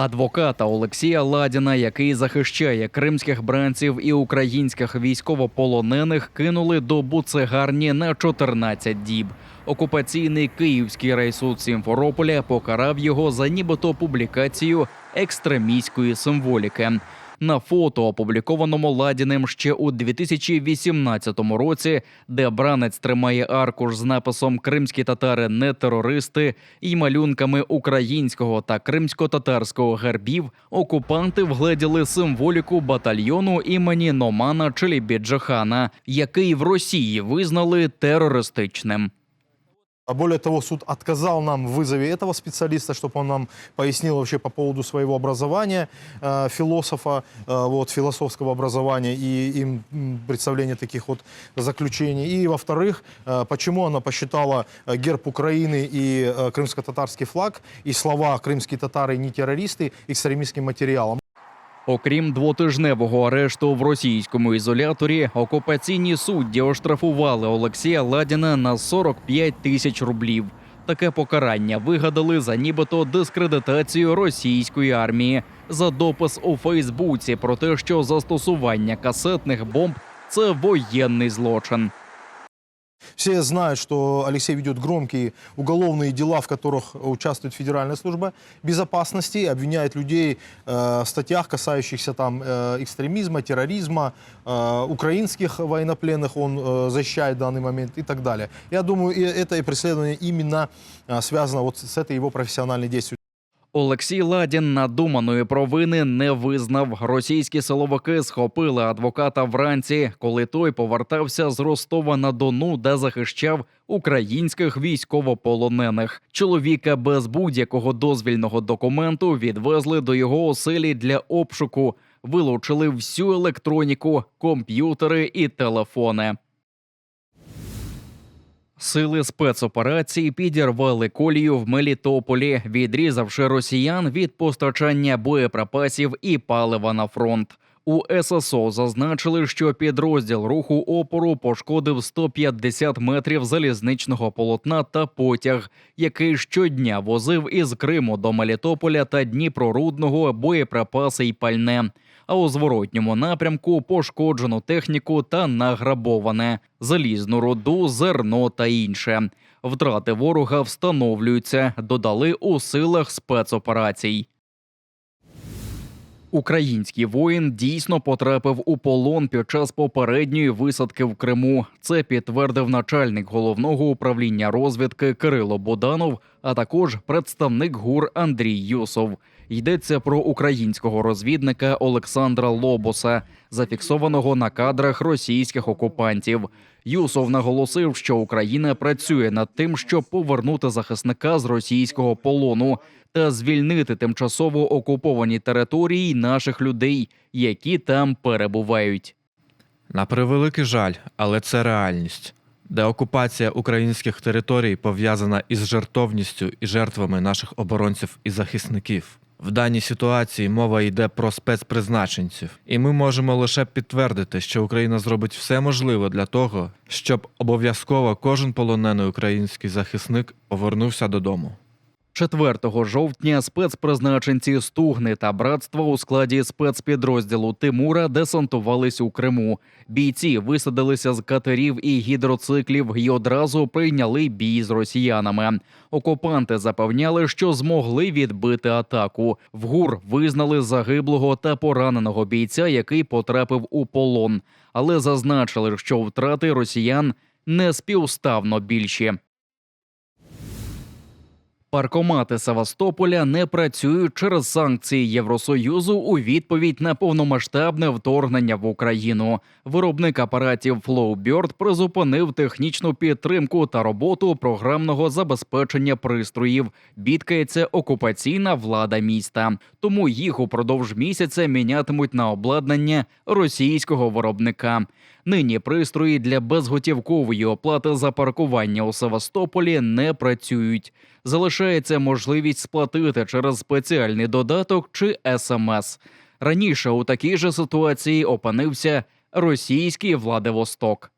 Адвоката Олексія Ладіна, який захищає кримських бранців і українських військовополонених, кинули до буцегарні на 14 діб. Окупаційний київський райсуд Сімферополя покарав його за нібито публікацію екстремістської символіки. На фото, опублікованому Ладіним ще у 2018 році, де бранець тримає аркуш з написом Кримські татари не терористи і малюнками українського та кримсько-татарського гербів, окупанти вгледіли символіку батальйону імені Номана Челібіджахана, який в Росії визнали терористичним. А более того, суд отказал нам в вызове этого специалиста, чтобы он нам пояснил вообще по поводу своего образования, э, философа, э, вот, философского образования и им м, представления таких вот заключений. И, во-вторых, э, почему она посчитала э, герб Украины и э, крымско-татарский флаг и слова «крымские татары не террористы» экстремистским материалом. Окрім двотижневого арешту в російському ізоляторі, окупаційні судді оштрафували Олексія Ладіна на 45 тисяч рублів. Таке покарання вигадали за нібито дискредитацію російської армії за допис у Фейсбуці про те, що застосування касетних бомб це воєнний злочин. Все знают, что Алексей ведет громкие уголовные дела, в которых участвует Федеральная служба безопасности, обвиняет людей э, в статьях, касающихся там э, экстремизма, терроризма, э, украинских военнопленных он э, защищает в данный момент и так далее. Я думаю, и это преследование именно э, связано вот с этой его профессиональной действием. Олексій Ладін надуманої провини не визнав. Російські силовики схопили адвоката вранці, коли той повертався з Ростова на Дону, де захищав українських військовополонених. Чоловіка без будь-якого дозвільного документу відвезли до його оселі для обшуку, вилучили всю електроніку, комп'ютери і телефони. Сили спецоперації підірвали колію в Мелітополі, відрізавши росіян від постачання боєприпасів і палива на фронт. У ССО зазначили, що підрозділ руху опору пошкодив 150 метрів залізничного полотна та потяг, який щодня возив із Криму до Мелітополя та Дніпрорудного боєприпаси й пальне. А у зворотньому напрямку пошкоджену техніку та награбоване залізну руду, зерно та інше. Втрати ворога встановлюються, додали у силах спецоперацій. Український воїн дійсно потрапив у полон під час попередньої висадки в Криму. Це підтвердив начальник головного управління розвідки Кирило Боданов, а також представник ГУР Андрій Юсов. Йдеться про українського розвідника Олександра Лобоса, зафіксованого на кадрах російських окупантів. Юсов наголосив, що Україна працює над тим, щоб повернути захисника з російського полону та звільнити тимчасово окуповані території наших людей, які там перебувають. На превеликий жаль, але це реальність. Деокупація українських територій пов'язана із жертовністю і жертвами наших оборонців і захисників. В даній ситуації мова йде про спецпризначенців, і ми можемо лише підтвердити, що Україна зробить все можливе для того, щоб обов'язково кожен полонений український захисник повернувся додому. 4 жовтня спецпризначенці Стугни та братства у складі спецпідрозділу Тимура десантувались у Криму. Бійці висадилися з катерів і гідроциклів і одразу прийняли бій з росіянами. Окупанти запевняли, що змогли відбити атаку. В ГУР визнали загиблого та пораненого бійця, який потрапив у полон, але зазначили, що втрати росіян не співставно більші. Паркомати Севастополя не працюють через санкції Євросоюзу у відповідь на повномасштабне вторгнення в Україну. Виробник апаратів Flowbird призупинив технічну підтримку та роботу програмного забезпечення пристроїв. Бідкається окупаційна влада міста. Тому їх упродовж місяця мінятимуть на обладнання російського виробника. Нині пристрої для безготівкової оплати за паркування у Севастополі не працюють. Залишається можливість сплатити через спеціальний додаток чи СМС. Раніше у такій же ситуації опинився російський Владивосток.